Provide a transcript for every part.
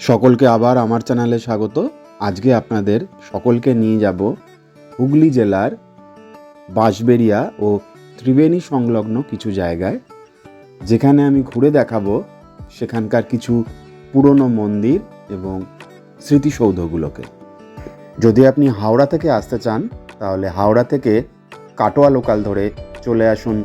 সকলকে আবার আমার চ্যানেলে স্বাগত। আজকে আপনাদের সকলকে নিয়ে যাব হুগলি জেলার বাঁশবেড়িয়া ও ত্রিবেণী সংলগ্ন কিছু জায়গায়। যেখানে আমি ঘুরে দেখাবো সেখানকার কিছু পুরনো মন্দির এবং স্মৃতিসৌধগুলোকে। যদি আপনি হাওড়া থেকে আসতে চান, তাহলে হাওড়া থেকে কাটোয়া লোকাল ধরে চলে আসুন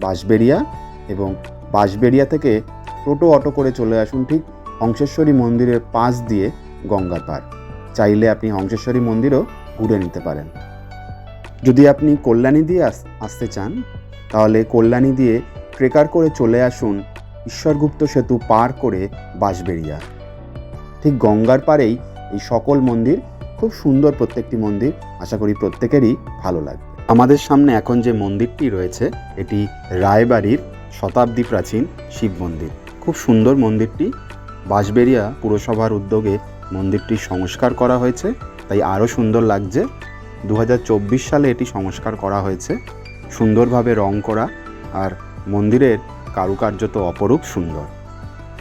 বাঁশবেড়িয়া এবং বাঁশবেড়িয়া থেকে টোটো অটো করে চলে আসুন ঠিক হংসেশ্বরী মন্দিরের পাশ দিয়ে গঙ্গার পার। চাইলে আপনি হংসেশ্বরী মন্দিরও ঘুরে নিতে পারেন। যদি আপনি কল্যাণী দিয়ে আস- আসতে চান, তাহলে কল্যাণী দিয়ে ট্রেকার করে চলে আসুন ঈশ্বরগুপ্ত সেতু পার করে বাঁশবেড়িয়া। ঠিক গঙ্গার পাড়েই এই সকল মন্দির, খুব সুন্দর প্রত্যেকটি মন্দির, আশা করি প্রত্যেকেরই ভালো লাগবে। আমাদের সামনে এখন যে মন্দিরটি রয়েছে, এটি রায়বাড়ির শতাব্দী প্রাচীন শিব মন্দির। খুব সুন্দর মন্দিরটি বাঁশবেড়িয়া পুরসভার উদ্যোগে মন্দিরটি সংস্কার করা হয়েছে। তাই আরও সুন্দর লাগছে। দু হাজার চব্বিশ সালে এটি সংস্কার করা হয়েছে। সুন্দরভাবে রং করা আর মন্দিরের কারুকার্য তো অপরূপ সুন্দর।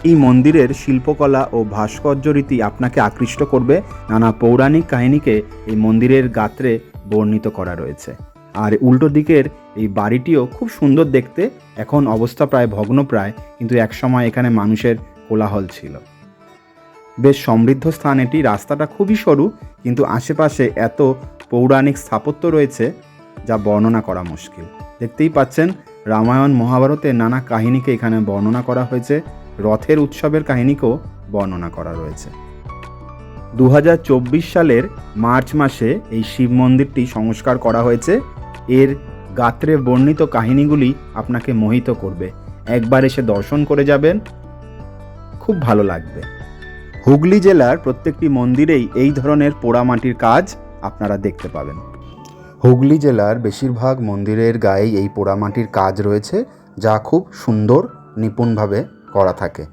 এই মন্দিরের শিল্পকলা ও ভাস্কর্য রীতি আপনাকে আকৃষ্ট করবে। নানা পৌরাণিক কাহিনীকে এই মন্দিরের গাত্রে বর্ণিত করা রয়েছে। আর উল্টো দিকের এই বাড়িটিও খুব সুন্দর দেখতে। এখন অবস্থা প্রায় ভগ্নপ্রায়, কিন্তু একসময় এখানে মানুষের কোলাহল ছিল। বেশ সমৃদ্ধ স্থান এটি, রাস্তাটা খুবই সরু, কিন্তু আশেপাশে এত পৌরাণিক স্থাপত্য রয়েছে যা বর্ণনা করা মুশকিল। দেখতেই পাচ্ছেন, রামায়ণ মহাভারতের নানা কাহিনীকে এখানে বর্ণনা করা হয়েছে, রথের উৎসবের কাহিনীকেও বর্ণনা করা রয়েছে। দু হাজার চব্বিশ সালের মার্চ মাসে এই শিব মন্দিরটি সংস্কার করা হয়েছে। এর গাত্রে বর্ণিত কাহিনীগুলি আপনাকে মোহিত করবে। একবার এসে দর্শন করে যাবেন খুব ভালো লাগবে। হুগলি জেলার প্রত্যেকটি মন্দিরেই এই ধরনের পোড়ামাটির কাজ আপনারা দেখতে পাবেন। হুগলি জেলার বেশিরভাগ মন্দিরের গায়েই এই পোড়ামাটির কাজ রয়েছে, যা খুব সুন্দর, নিপুণভাবে করা থাকে।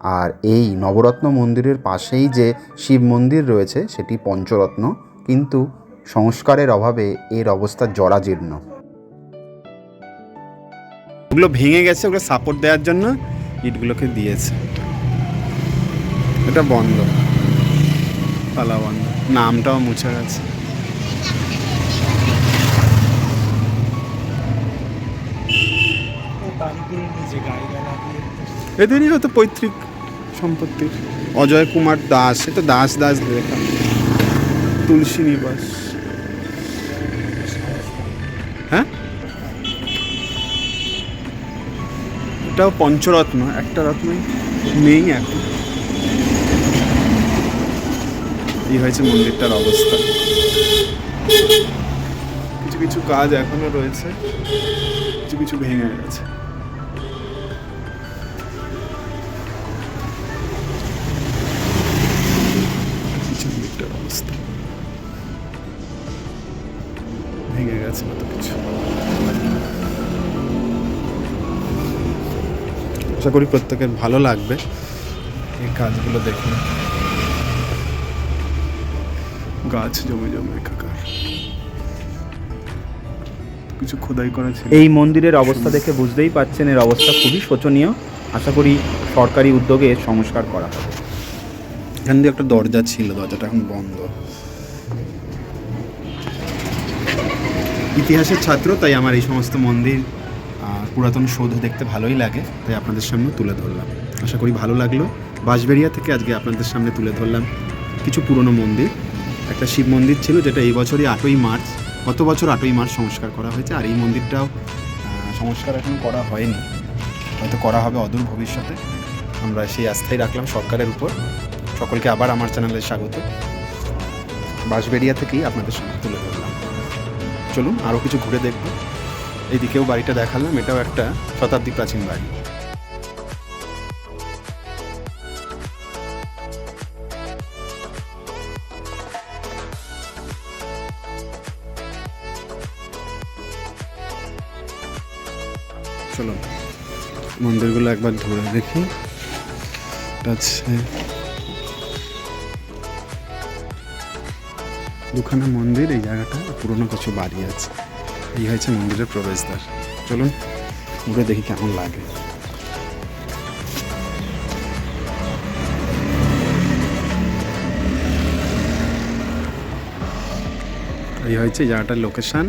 আর এই নবরত্ন মন্দিরের পাশেই যে শিব মন্দির রয়েছে, সেটি পঞ্চরত্ন, কিন্তু সংস্কারের অভাবে এর অবস্থা জরাজীর্ণ। ওগুলো ভেঙে গেছে, ওগুলো সাপোর্ট দেওয়ার জন্য, ইটগুলোকে দিয়েছে। এটা বন্ধ। তালা বন্ধ। নামটাও মুছে গেছে। এদেরই হয়তো পৈতৃক সম্পত্তির অজয় কুমার দাস, এ তো দাস দাস লেখা। তুলসী নিবাস। হ্যাঁ? এটাও পঞ্চরত্ন, একটা রত্নই নেই এখন। এই হয়েছে মন্দিরটার অবস্থা। কিছু কিছু কাজ এখনও রয়েছে, কিছু কিছু ভেঙে গেছে। ভেঙে গেছে কিছু। আশা করি প্রত্যেকের ভালো লাগবে। এই কাজগুলো দেখে গাছ জমে জমে একাকার কিছু খোদাই করা ছিল। এই মন্দিরের অবস্থা দেখে বুঝতেই পারছেন এর অবস্থা খুবই শোচনীয়। আশা করি সরকারি উদ্যোগে সংস্কার করা হবে। এখান দিয়ে একটা দরজা ছিল দরজাটা এখন বন্ধ। ইতিহাসের ছাত্র তাই আমার এই সমস্ত মন্দির পুরাতন সৌধ দেখতে ভালোই লাগে তাই আপনাদের সামনে তুলে ধরলাম। আশা করি ভালো লাগল। বাঁশবেড়িয়া থেকে আজকে আপনাদের সামনে তুলে ধরলাম কিছু পুরনো মন্দির। একটা শিব মন্দির ছিল যেটা এই বছরই আটই মার্চ, গত বছর আটই মার্চ সংস্কার করা হয়েছে আর এই মন্দিরটাও সংস্কার এখন করা হয়নি। হয়তো করা হবে অদূর ভবিষ্যতে। আমরা সেই আস্থাই রাখলাম সরকারের উপর। সকলকে আবার আমার চ্যানেলে স্বাগত। বাঁশবেড়িয়া থেকেই আপনাদের সঙ্গে তুলে ধরলাম। চলুন আরও কিছু ঘুরে দেখব। এইদিকেও বাড়িটা দেখালাম, এটাও একটা শতাব্দী প্রাচীন বাড়ি। চলো, মন্দিরগুলো একবার ঘুরে দেখি। দুখানা মন্দির, এই জায়গাটা, পুরনো কিছু বাড়ি আছে। এই হয়েছে মন্দিরের প্রবেশদ্বার। চলুন, ঘুরে দেখি কেমন লাগে। এই হয়েছে জায়গাটার লোকেশান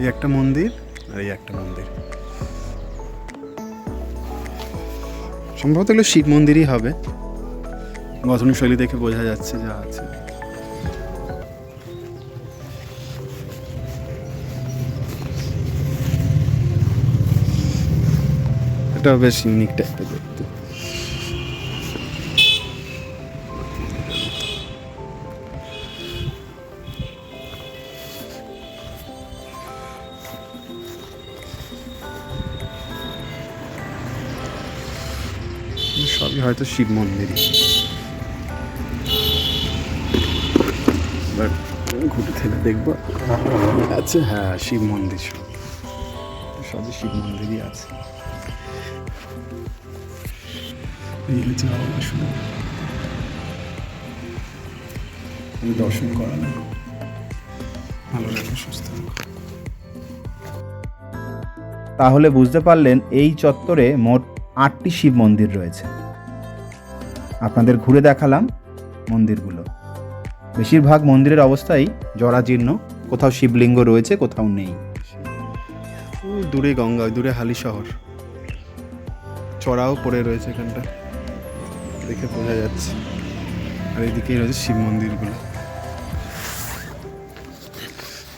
এই একটা মন্দির আর এই একটা মন্দির। সম্ভবত এগুলো শিব মন্দিরই হবে। গঠনশৈলী দেখে বোঝা যাচ্ছে যা আছে। এটা বেশ ইউনিক টাইপের হয়তো শিব মন্দিরই এবার ঘুরে থেকে দেখব। আছে হ্যাঁ শিব মন্দির সব। শিব মন্দিরই আছে। দর্শন করা ভালো লাগে সুস্থ তাহলে বুঝতে পারলেন এই চত্বরে মোট আটটি শিব মন্দির রয়েছে। আপনাদের ঘুরে দেখালাম মন্দিরগুলো। বেশিরভাগ মন্দিরের অবস্থাই জরাজীর্ণ, কোথাও শিবলিঙ্গ রয়েছে, কোথাও নেই। দূরে গঙ্গা দূরে হালি শহর। চড়াও পড়ে রয়েছে এখানটা। দেখে বোঝা যাচ্ছে। আর এদিকেই রয়েছে শিব মন্দিরগুলো।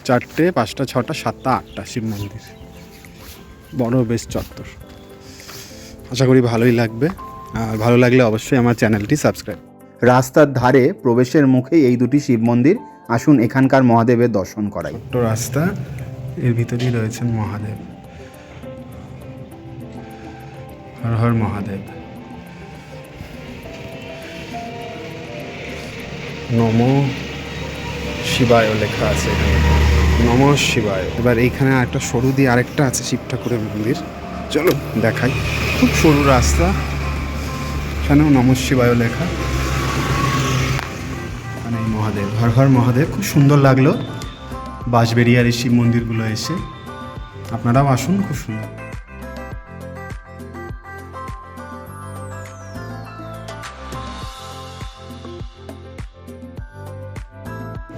চারটে, পাঁচটা, ছটা, সাতটা, আটটা শিব মন্দির। বড় বেশ চত্বর। আশা করি ভালোই লাগবে। আর ভালো লাগলে অবশ্যই আমার চ্যানেলটি সাবস্ক্রাইব। রাস্তার ধারে প্রবেশের মুখেই এই দুটি শিব মন্দির। আসুন এখানকার মহাদেবের দর্শন করাই। ছোট্ট রাস্তা, এর ভিতরেই রয়েছেন মহাদেব। হর হর মহাদেব। নম শিবায় লেখা আছে নম শিবায়। এবার এইখানে একটা সরু দিয়ে আরেকটা আছে শিব ঠাকুরের মন্দির। চলো দেখাই। খুব সরু রাস্তা। এখানেও নম শিবায় লেখা। মানে মহাদেব, হর হর মহাদেব, খুব সুন্দর লাগল। বাঁশবেরিয়ার এই শিব মন্দিরগুলো এসে। আপনারাও আসুন, খুব সুন্দর।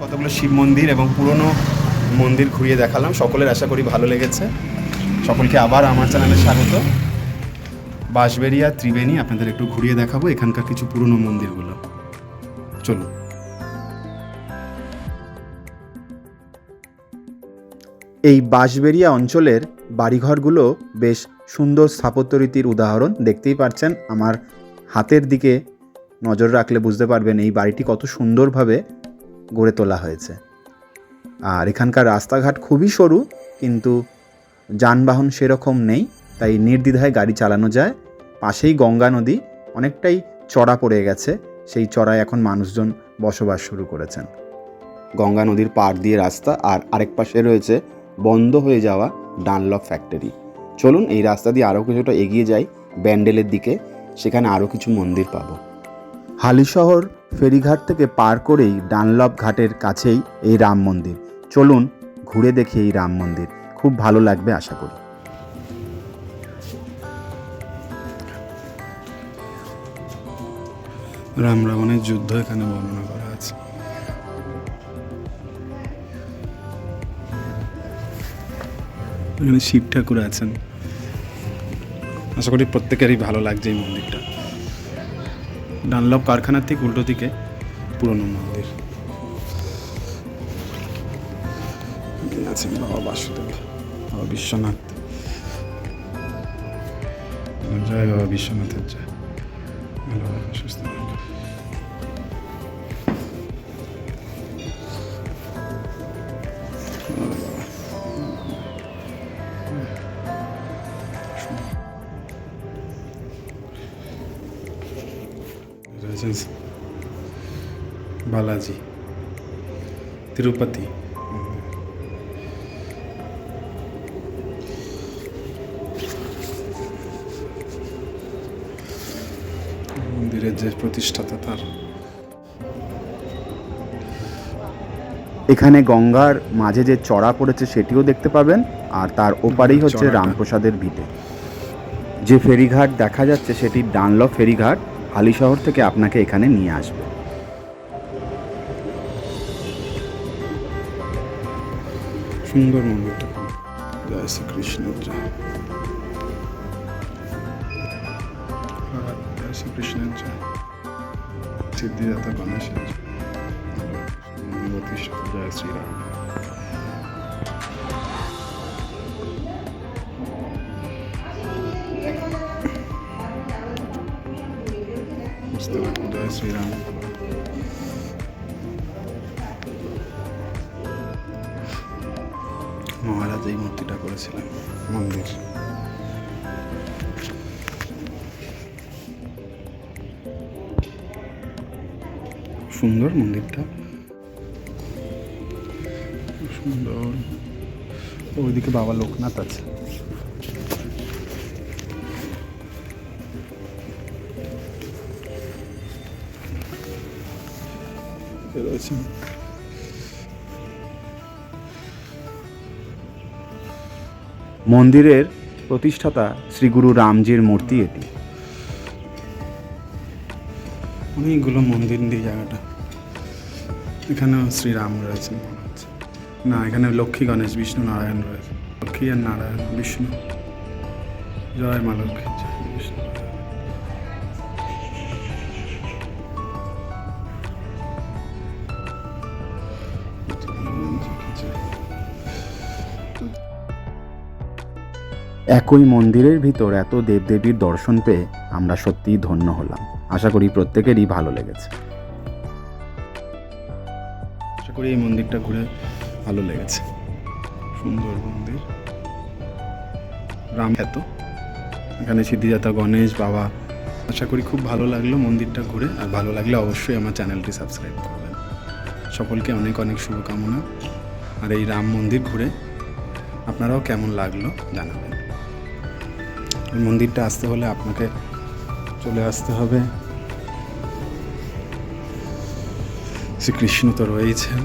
কতগুলো শিব মন্দির এবং পুরনো মন্দির ঘুরিয়ে দেখালাম। সকলের আশা করি ভালো লেগেছে। সকলকে আবার আমার চ্যানেলে স্বাগত। বাঁশবেরিয়া ত্রিবেণী আপনাদের একটু ঘুরিয়ে দেখাবো এখানকার কিছু পুরনো মন্দিরগুলো। চলুন। এই বাঁশবেরিয়া অঞ্চলের বাড়িঘরগুলো বেশ সুন্দর স্থাপত্যরীতির উদাহরণ দেখতেই পাচ্ছেন আমার হাতের দিকে নজর রাখলে বুঝতে পারবেন এই বাড়িটি কত সুন্দরভাবে গড়ে তোলা হয়েছে। আর এখানকার রাস্তাঘাট খুবই সরু, কিন্তু যানবাহন সেরকম নেই, তাই নির্দ্বিধায় গাড়ি চালানো যায়। পাশেই গঙ্গা নদী অনেকটাই চড়া পড়ে গেছে। সেই চড়ায় এখন মানুষজন বসবাস শুরু করেছেন। গঙ্গা নদীর পাড় দিয়ে রাস্তা আর আরেক পাশে রয়েছে বন্ধ হয়ে যাওয়া ডানলপ ফ্যাক্টরি। চলুন এই রাস্তা দিয়ে আরও কিছুটা এগিয়ে যাই ব্যান্ডেলের দিকে। সেখানে আরও কিছু মন্দির পাবো। হালিশহর ফেরিঘাট থেকে পার করেই ডানলপ ঘাটের কাছেই এই রাম মন্দির। চলুন ঘুরে দেখি এই রাম মন্দির। খুব ভালো লাগবে আশা করি। রাম রাবণের যুদ্ধ এখানে বর্ণনা করা আছে। এখানে শিব ঠাকুর আছেন। আশা করি প্রত্যেকেরই ভালো লাগছে এই মন্দিরটা। ডানলপ কারখানার ঠিক উল্টো দিকে পুরনো মন্দির। আছেন বাবা বাসুদেব, বাবা বিশ্বনাথ। জয় বাবা বিশ্বনাথের জয়। ভালো সুস্থ রয়েছেন বালাজি তিরুপতি মন্দিরের যে প্রতিষ্ঠাতা তার। এখানে গঙ্গার মাঝে যে চড়া পড়েছে সেটিও দেখতে পাবেন আর তার ওপারেই হচ্ছে রামপ্রসাদের ভিটে। যে ফেরিঘাট দেখা যাচ্ছে সেটি ডানলপ ফেরিঘাট হালিশহর থেকে আপনাকে এখানে নিয়ে আসবে। সুন্দর মন্দিরটা জয় শ্রীকৃষ্ণ জয়। জয় শ্রীকৃষ্ণের জয়। সিদ্ধিদাতা প্রতিষ্ঠা জয় শ্রীরাম। মহারাজ এই মূর্তিটা করেছিলেন সুন্দর মন্দিরটা সুন্দর ওইদিকে বাবা লোকনাথ আছে রয়েছেন মন্দিরের প্রতিষ্ঠাতা শ্রী গুরু রামজির মূর্তি এটি। অনেকগুলো মন্দির দিয়ে জায়গাটা। এখানেও শ্রীরাম মনে হচ্ছে না এখানে লক্ষ্মী গণেশ বিষ্ণু নারায়ণ রয়েছে। লক্ষ্মী আর নারায়ণ বিষ্ণু। জয় মা লক্ষ্মী। একই মন্দিরের ভিতর এত দেবদেবীর দর্শন পেয়ে আমরা সত্যিই ধন্য হলাম। আশা করি প্রত্যেকেরই ভালো লেগেছে। আশা করি এই মন্দিরটা ঘুরে ভালো লেগেছে। সুন্দর মন্দির। রাম এত। এখানে সিদ্ধিদাতা গণেশ, বাবা। আশা করি খুব ভালো লাগল মন্দিরটা ঘুরে। আর ভালো লাগলে অবশ্যই আমার চ্যানেলটি সাবস্ক্রাইব করবেন। সকলকে অনেক অনেক শুভকামনা। আর এই রাম মন্দির ঘুরে আপনারাও কেমন লাগল জানাবেন। এই মন্দিরটা আসতে হলে আপনাকে চলে আসতে হবে। শ্রীকৃষ্ণ তো রয়েছেন।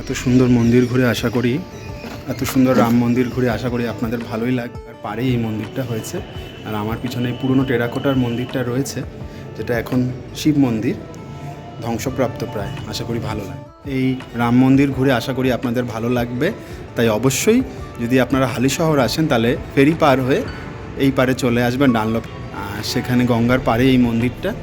এত সুন্দর মন্দির ঘুরে আশা করি, এত সুন্দর রাম মন্দির ঘুরে আশা করি আপনাদের ভালোই লাগবে আর পারেই এই মন্দিরটা হয়েছে। আর আমার পিছনে এই পুরনো টেরাকোটার মন্দিরটা রয়েছে, যেটা এখন শিব মন্দির, ধ্বংসপ্রাপ্ত প্রায়। আশা করি ভালো লাগে এই রাম মন্দির ঘুরে আশা করি আপনাদের ভালো লাগবে। তাই অবশ্যই যদি আপনারা হালি শহর আসেন, তাহলে ফেরি পার হয়ে এই পারে চলে আসবেন ডানলপ। সেখানে গঙ্গার পারে এই মন্দিরটা।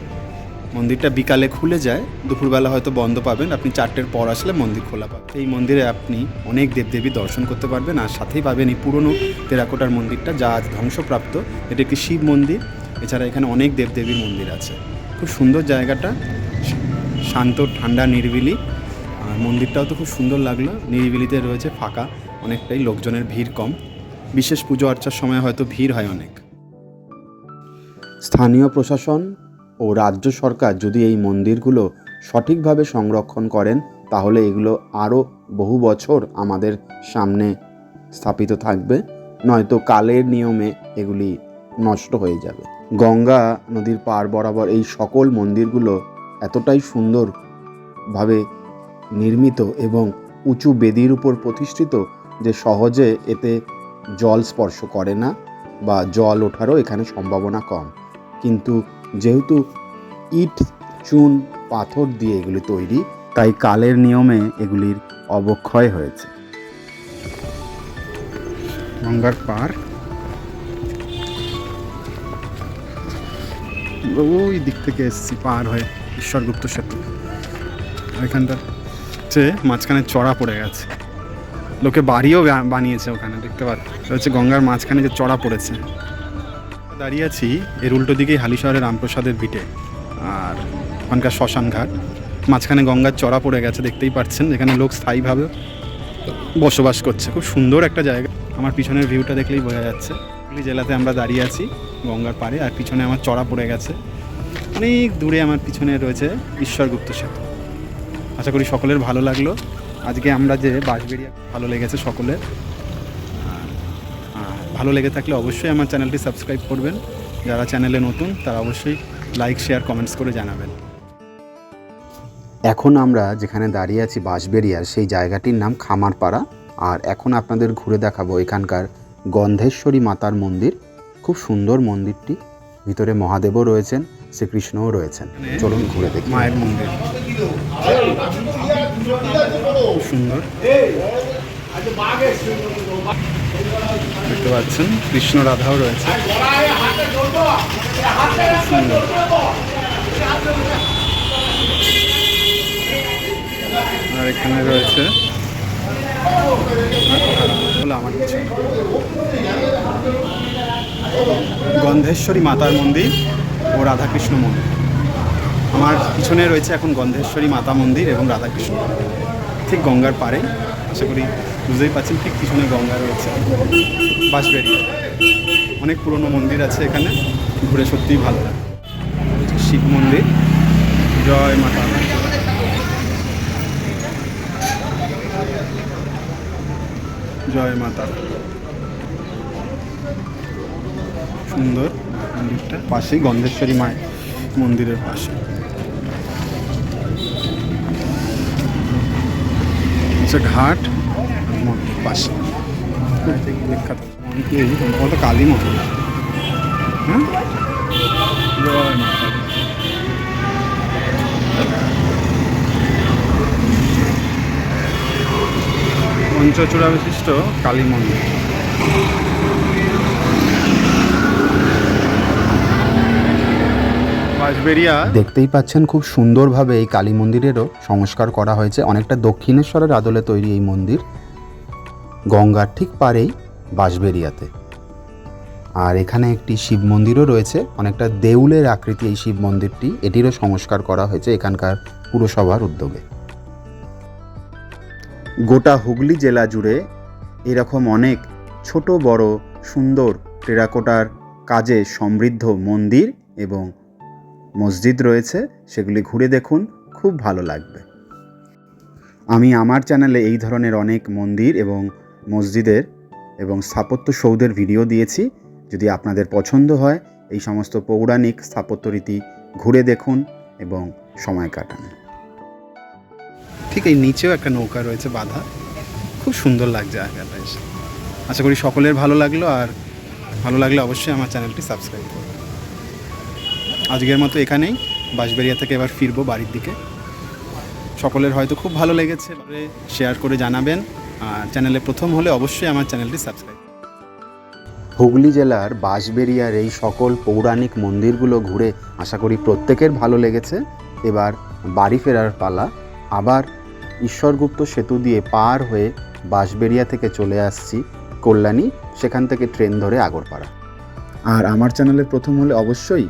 মন্দিরটা বিকালে খুলে যায়, দুপুরবেলা হয়তো বন্ধ পাবেন। আপনি চারটের পর আসলে মন্দির খোলা পাবেন। এই মন্দিরে আপনি অনেক দেবদেবী দর্শন করতে পারবেন। আর সাথেই পাবেন এই পুরনো টেরাকোটার মন্দিরটা, যা আজ ধ্বংসপ্রাপ্ত। এটি একটি শিব মন্দির। এছাড়া এখানে অনেক দেবদেবীর মন্দির আছে। খুব সুন্দর জায়গাটা। শান্ত, ঠান্ডা, নিরিবিলি। আর মন্দিরটাও তো খুব সুন্দর লাগল। নিরিবিলিতে রয়েছে, ফাঁকা, অনেকটাই লোকজনের ভিড় কম। বিশেষ পুজো অর্চার সময় হয়তো ভিড় হয় অনেক। স্থানীয় প্রশাসন ও রাজ্য সরকার যদি এই মন্দিরগুলো সঠিকভাবে সংরক্ষণ করেন, তাহলে এগুলো আরও বহু বছর আমাদের সামনে স্থাপিত থাকবে। নয়তো কালের নিয়মে এগুলি নষ্ট হয়ে যাবে। গঙ্গা নদীর পার বরাবর এই সকল মন্দিরগুলো এতটাই সুন্দরভাবে নির্মিত এবং উঁচু বেদির উপর প্রতিষ্ঠিত যে সহজে এতে জল স্পর্শ করে না বা জল ওঠারও এখানে সম্ভাবনা কম। কিন্তু যেহেতু ইট, চুন, পাথর দিয়ে এগুলি তৈরি, তাই কালের নিয়মে এগুলির অবক্ষয় হয়েছে। গঙ্গার পার। ওই দিক থেকে এসেছি, পার হয়ে ঈশ্বরগুপ্ত সেতু। ওইখানটা হচ্ছে মাঝখানে চড়া পড়ে গেছে। লোকে বাড়িও বানিয়েছে ওখানে, দেখতে পাচ্ছি। হচ্ছে গঙ্গার মাঝখানে যে চড়া পড়েছে। দাঁড়িয়ে আছি এর উল্টো দিকেই হালিশহরের রামপ্রসাদের ভিটে আর ওখানকার শ্মশান ঘাট। মাঝখানে গঙ্গার চড়া পড়ে গেছে, দেখতেই পাচ্ছেন, যেখানে লোক স্থায়ীভাবে বসবাস করছে। খুব সুন্দর একটা জায়গা। আমার পিছনের ভিউটা দেখলেই বোঝা যাচ্ছে। হুগলি জেলাতে আমরা দাঁড়িয়ে আছি, গঙ্গার পাড়ে। আর পিছনে আমার চড়া পড়ে গেছে। অনেক দূরে আমার পিছনে রয়েছে ঈশ্বরগুপ্ত সেতু। আশা করি সকলের ভালো লাগল। আজকে আমরা যে বাঁশবেড়িয়া ভালো লেগেছে সকলের ভালো লেগে থাকলে অবশ্যই আমার চ্যানেলটি সাবস্ক্রাইব করবেন। যারা চ্যানেলে নতুন তারা অবশ্যই লাইক শেয়ার কমেন্টস করে জানাবেন। এখন আমরা যেখানে দাঁড়িয়ে আছি বাঁশবেরিয়ার সেই জায়গাটির নাম খামারপাড়া। আর এখন আপনাদের ঘুরে দেখাবো এখানকার গন্ধেশ্বরী মাতার মন্দির। খুব সুন্দর মন্দিরটি। ভিতরে মহাদেবও রয়েছেন শ্রীকৃষ্ণও রয়েছেন। চলুন ঘুরে দেখি। মায়ের মন্দির। সুন্দর দেখতে পাচ্ছেন, কৃষ্ণ রাধাও রয়েছে সুন্দর। আর এখানে রয়েছে। গন্ধেশ্বরী মাতার মন্দির ও রাধাকৃষ্ণ মন্দির আমার পিছনে রয়েছে এখন গন্ধেশ্বরী মাতা মন্দির এবং রাধাকৃষ্ণ। ঠিক গঙ্গার পাড়ে। আশা করি বুঝতেই পারছেন, ঠিক পিছনে গঙ্গা রয়েছে। বাঁশবেড়িয়া অনেক পুরনো মন্দির আছে এখানে। ঘুরে সত্যিই ভালো লাগে। শিব মন্দির। জয় মাতা। জয় মাতা সুন্দর মন্দিরটা। পাশেই গন্ধেশ্বরী মায়ের। মন্দিরের পাশে। হচ্ছে ঘাট মন্দির পাশে। বিখ্যাত। কালী মন্দির। হ্যাঁ। পঞ্চচূড়া বিশিষ্ট কালী মন্দির। বাঁশবেড়িয়া দেখতেই পাচ্ছেন খুব সুন্দরভাবে এই কালী মন্দিরেরও সংস্কার করা হয়েছে। অনেকটা দক্ষিণেশ্বরের আদলে তৈরি এই মন্দির। গঙ্গার ঠিক পারেই বাঁশবেরিয়াতে। আর এখানে একটি শিব মন্দিরও রয়েছে। অনেকটা দেউলের আকৃতি এই শিব মন্দিরটি। এটিরও সংস্কার করা হয়েছে এখানকার পুরসভার উদ্যোগে। গোটা হুগলি জেলা জুড়ে এরকম অনেক ছোট, বড়, সুন্দর টেরাকোটার কাজে সমৃদ্ধ মন্দির এবং মসজিদ রয়েছে, সেগুলি ঘুরে দেখুন, খুব ভালো লাগবে। আমি আমার চ্যানেলে এই ধরনের অনেক মন্দির এবং মসজিদের এবং স্থাপত্য সৌধের ভিডিও দিয়েছি। যদি আপনাদের পছন্দ হয়, এই সমস্ত পৌরাণিক স্থাপত্য রীতি ঘুরে দেখুন এবং সময় কাটান। ঠিক এই নিচেও একটা নৌকা রয়েছে বাঁধা। খুব সুন্দর লাগছে আশা করি সকলের ভালো লাগল, আর ভালো লাগলে অবশ্যই আমার চ্যানেলটি সাবস্ক্রাইব করবে আজকের মতো এখানেই। বাঁশবেড়িয়া থেকে এবার ফিরবো বাড়ির দিকে। সকলের হয়তো খুব ভালো লেগেছে। শেয়ার করে জানাবেন। আর চ্যানেলে প্রথম হলে অবশ্যই আমার চ্যানেলটি সাবস্ক্রাইব হুগলি জেলার বাঁশবেরিয়ার এই সকল পৌরাণিক মন্দিরগুলো ঘুরে আশা করি প্রত্যেকের ভালো লেগেছে। এবার বাড়ি ফেরার পালা। আবার ঈশ্বরগুপ্ত সেতু দিয়ে পার হয়ে বাঁশবেরিয়া থেকে চলে আসছি কল্যাণী। সেখান থেকে ট্রেন ধরে আগরপাড়া। আর আমার চ্যানেলে প্রথম হলে অবশ্যই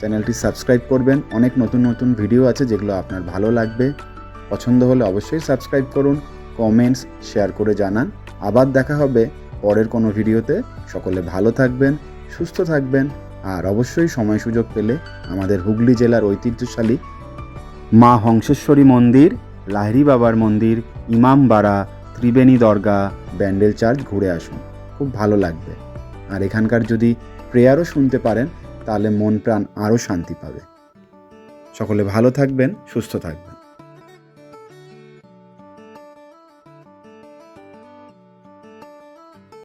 চ্যানেলটি সাবস্ক্রাইব করবেন। অনেক নতুন নতুন ভিডিও আছে যেগুলো আপনার ভালো লাগবে। পছন্দ হলে অবশ্যই সাবস্ক্রাইব করুন কমেন্টস শেয়ার করে জানান। আবার দেখা হবে পরের কোনো ভিডিওতে। সকলে ভালো থাকবেন, সুস্থ থাকবেন, আর অবশ্যই সময় সুযোগ পেলে আমাদের হুগলি জেলার ঐতিহ্যশালী মা হংসেশ্বরী মন্দির, লাহিড়ি বাবার মন্দির ইমামবাড়া ত্রিবেণী দরগা, ব্যান্ডেল চার্চ ঘুরে আসুন। খুব ভালো লাগবে। আর এখানকার যদি প্রেয়ারও শুনতে পারেন তাহলে মন প্রাণ আরও শান্তি পাবে। সকলে ভালো থাকবেন সুস্থ থাকবেন।